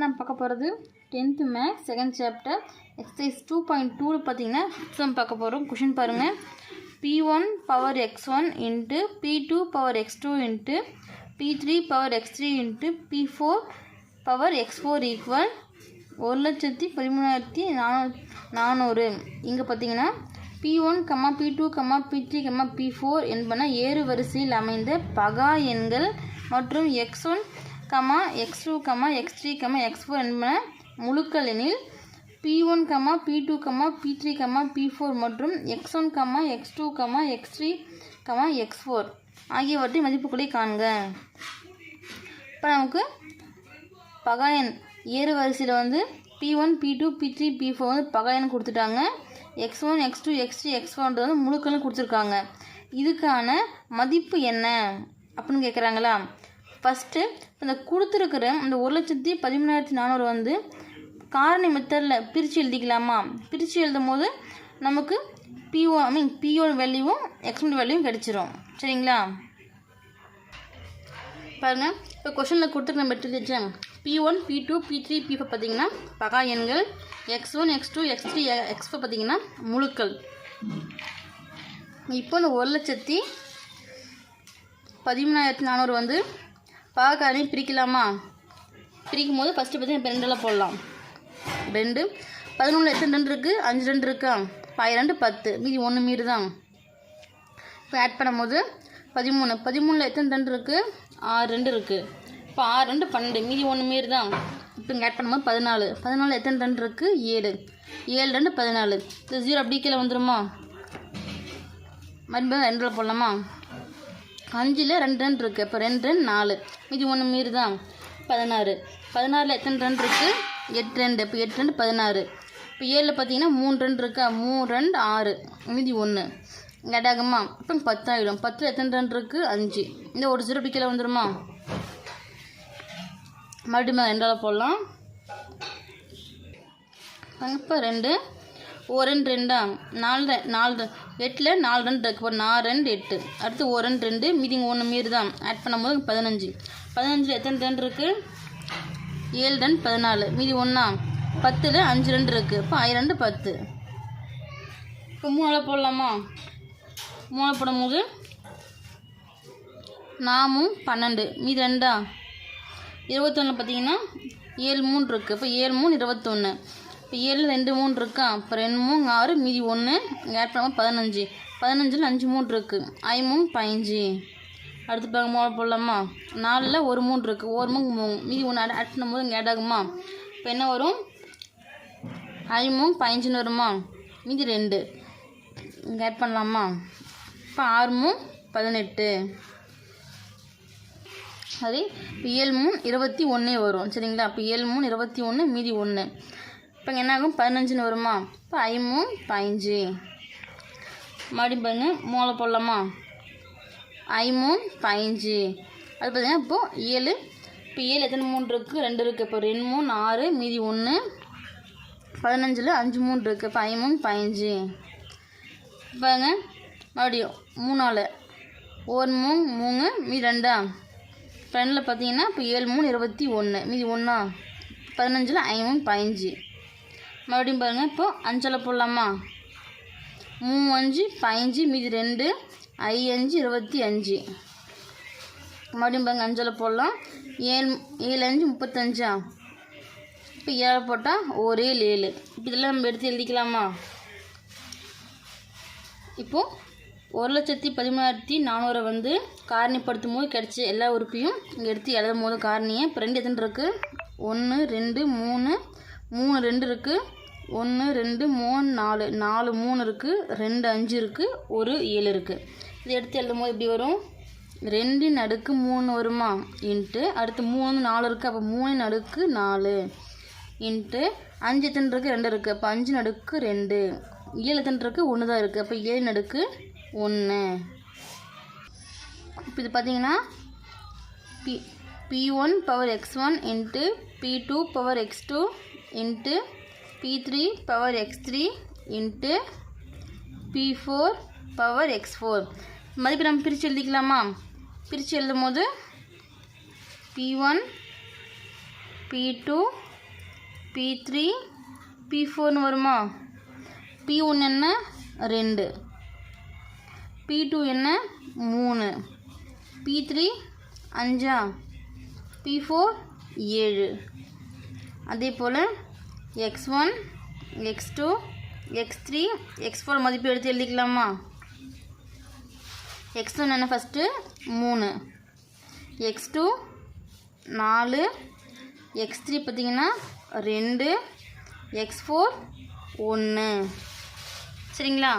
நம்ம பார்க்க போகிறது tenth maths second chapter exercise two point டூவில் பார்த்தீங்கன்னா எக்ஸாம் பார்க்க போகிறோம் கொஷின் பாருங்கள் P one power X one into P two power X two into P three power X three into P four power X four equal ஒரு லட்சத்தி பதிமூணாயிரத்தி நானூ நானூறு. இங்கே பார்த்தீங்கன்னா P one comma P two comma P three comma P four என்பன ஏறு வரிசையில் அமைந்த பகா எண்கள் மற்றும் X one comma X two comma X three comma X four என்பன முழுக்கள் எனில் P one comma P two comma P three comma P four மற்றும் X one comma X two comma X three comma X four ஆகியவற்றின் மதிப்புகளை காண்க. இப்போ நமக்கு பகாயன் ஏறு வரிசையில் வந்து P one P two P three P four வந்து பகாயன் கொடுத்துட்டாங்க. X one X two X three X ஃபோர்ன்றது வந்து முழுக்களும் கொடுத்துருக்காங்க. இதுக்கான மதிப்பு என்ன அப்படின்னு கேட்குறாங்களா ஃபஸ்ட்டு அந்த கொடுத்துருக்கிற அந்த ஒரு லட்சத்தி பதிமூணாயிரத்தி நானூறு வந்து காரணி மெத்தடில் பிரித்து எழுதிக்கலாமா? பிரித்து எழுதும் போது நமக்கு பிஓ ஐ மீன் பிஓ வேல்யூவும் எக்ஸ்மெண்ட் வேல்யூவும் கிடச்சிரும். சரிங்களா? பாருங்கள் இப்போ கொஷனில் கொடுத்துருக்க நம்ம எடுத்து P one P two P three P four பார்த்தீங்கன்னா பகா எண்கள் X one X two X three X four பார்த்தீங்கன்னா முழுக்கள். இப்போ இந்த ஒரு லட்சத்தி பதிமூணாயிரத்தி நானூறு வந்து பாகாரணி பிரிக்கலாமா? பிரிக்கும் போது ஃபஸ்ட்டு பார்த்தீங்கன்னா ரெண்டில் போடலாம். ரெண்டு. பதினொன்று எத்தனை ரெண்டு இருக்குது அஞ்சு ரெண்டு இருக்கா? பாய் ரெண்டு பத்து. மீதி ஒன்று மீறி தான் இப்போ ஆட் பண்ணும்போது பதிமூணு. பதிமூணில் எத்தனை ரெண்டு இருக்குது ஆறு ரெண்டு இருக்குது இப்போ ஆறு ரெண்டு பன்னெண்டு. மீதி ஒன்று மீறி தான் இப்போ இங்கே ஆட் பண்ணும்போது பதினாலு. பதினாலு எத்தனை ரெண்டு இருக்குது ஏழு. ஏழு ரெண்டு பதினாலு. இந்த ஜீரோ அப்படி கீழே வந்துடுமா மறுபடியும் ரெண்டில் போடலாமா? அஞ்சில் ரெண்டு ரன் இருக்குது இப்போ ரெண்டு ரன் நாலு. மீதி ஒன்று மீறி தான் பதினாறு. பதினாறில் எத்தனை ரன் இருக்குது எட்டு ரெண்டு இப்போ எட்டு ரெண்டு பதினாறு. இப்போ ஏழில் பார்த்தீங்கன்னா மூணு ரன் இருக்கா? மூணு ரெண்டு ஆறு. மீதி ஒன்று கேட்டாகம்மா இப்போ பத்தாயிடும் பத்தில் எத்தனை ரன் இருக்குது அஞ்சு. இந்த ஒரு ஜீரோ இப்படி வந்துடுமா மறுபடியும் ரெண்டால் போடலாம். இப்போ ரெண்டு. ஒரு ரெண்டு ரெண்டா? நாலு நாலு எட்டில் நாலு ரெண்டு இருக்கு. இப்போ நாலு ரெண்டு எட்டு. அடுத்து ஒரு ரெண்டு ரெண்டு. மீதிங் ஒன்று மீறி தான் ஆட் பண்ணும்போது பதினஞ்சு. பதினஞ்சில் எத்தனை ரெண்டு இருக்குது ஏழு ரெண்டு பதினாலு. மீதி ஒன்றா பத்தில் அஞ்சு ரெண்டு இருக்குது இப்போ ஐ ரெண்டு பத்து. இப்போ மூணால் போடலாமா? மூணால் போடும்போது நாமும் பன்னெண்டு. மீதி ரெண்டா? இருபத்தொன்னு பார்த்தீங்கன்னா ஏழு மூணு இருக்குது இப்போ ஏழு மூணு இருபத்தொன்று இப்போ ஏழு ரெண்டு மூணு இருக்கா? இப்போ ரெண்டு மூணு ஆறு மீதி ஒன்று ஆட் பண்ணாமல் பதினஞ்சு. பதினஞ்சில் அஞ்சு மூணு இருக்குது ஐமும் மூணு பதினஞ்சு. அடுத்து பாருங்க மூணு போடலாமா? நாலில் ஒரு மூணு இருக்குது ஒரு மூணு மூணு. மீதி ஒன்று ஆட் ஆட் பண்ணும்போது இங்கே ஆட் ஆகுமா? இப்போ என்ன வரும்? ஐமும் மூணு பதினஞ்சுன்னு வருமா? மீதி ரெண்டு. இங்கே ஆட் பண்ணலாமா? இப்போ ஆறு மூணு பதினெட்டு. சரி இப்போ ஏழு மூணு இருபத்தி ஒன்றே வரும். சரிங்களா? இப்போ ஏழு மூணு இருபத்தி ஒன்று மீதி ஒன்று இப்போ என்ன ஆகும் பதினஞ்சுன்னு வருமா? இப்போ ஐமும் மூணு பதினஞ்சு. மறுபடியும் பண்ணு மூளை போடலாமா ஐ மூணு பதினஞ்சு. அது பார்த்தீங்கன்னா இப்போது ஏழு. இப்போ ஏழு எத்தனை மூணு இருக்குது ரெண்டு இருக்குது இப்போ ரெண்டு மூணு ஆறு மீதி ஒன்று பதினஞ்சில் அஞ்சு மூணு இருக்குது இப்போ ஐமூணு மூணு பதினஞ்சு. பாருங்க. மறுபடியும் மூணால் ஒரு மூணு மூணு மீதி ரெண்டா? ஃப்ரெண்டில் பார்த்தீங்கன்னா இப்போ ஏழு மூணு இருபத்தி ஒன்று மீதி ஒன்றா பதினஞ்சில் ஐ மூணு பதினஞ்சு. மறுபடியும் பாருங்கள் இப்போது அஞ்சலை போடலாமா? மூணு அஞ்சு பதினஞ்சு மீதி ரெண்டு ஐ அஞ்சு இருபத்தி அஞ்சு. மறுபடியும் பாருங்க அஞ்சலை போடலாம். ஏழு ஏழு அஞ்சு முப்பத்தஞ்சா? இப்போ ஏழை போட்டால் ஒரு ஏழு ஏழு. இப்போ இதெல்லாம் நம்ம எடுத்து எழுதிக்கலாமா? இப்போது ஒரு லட்சத்தி பதிமூணாயிரத்தி நானூறை வந்து காரணிப்படுத்தும் போது கிடச்ச எல்லா உறுப்பையும் இங்கே எடுத்து எழுதும் போது காரணியை. இப்போ ரெண்டு எத்தனை இருக்குது ஒன்று ரெண்டு மூணு மூணு ரெண்டு இருக்குது ஒன்று ரெண்டு மூணு நாலு நாலு மூணு இருக்குது ரெண்டு அஞ்சு இருக்குது ஒரு ஏழு இருக்குது இது எடுத்து எழுதும் போது எப்படி வரும்? ரெண்டு நடுக்கு மூணு வருமா? இன்ட்டு அடுத்து மூணு நாலு இருக்குது அப்போ மூணு நடுக்கு நாலு. இன்ட்டு அஞ்சு எத்தனை இருக்குது ரெண்டு இருக்குது அப்போ அஞ்சு நடுக்கு ரெண்டு. ஏழு எத்தனை இருக்குது ஒன்று தான் இருக்குது அப்போ ஏழு நடுக்கு ஒன்று இப்போ இது பார்த்தீங்கன்னா P P one power X one into P two power X two into P three power X three into P four power X four மதிப்பு நம்ம பிரித்து எழுதிக்கலாமா? பிரித்து எழுதும் போது P one P two P three P ஃபோர்னு வருமா? B one என்ன? ரெண்டு. பி டூ என்ன? மூணு. பி த்ரீ அஞ்சா? பி ஃபோர் ஏழு. அதே போல் X one X two X three X four மதிப்பு எடுத்து எழுதிக்கலாமா? எக்ஸ் ஒன் என்ன ஃபஸ்ட்டு மூணு. எக்ஸ் டூ நாலு. எக்ஸ் த்ரீ பார்த்தீங்கன்னா ரெண்டு. எக்ஸ் ஃபோர் ஒன்று சரிங்களா?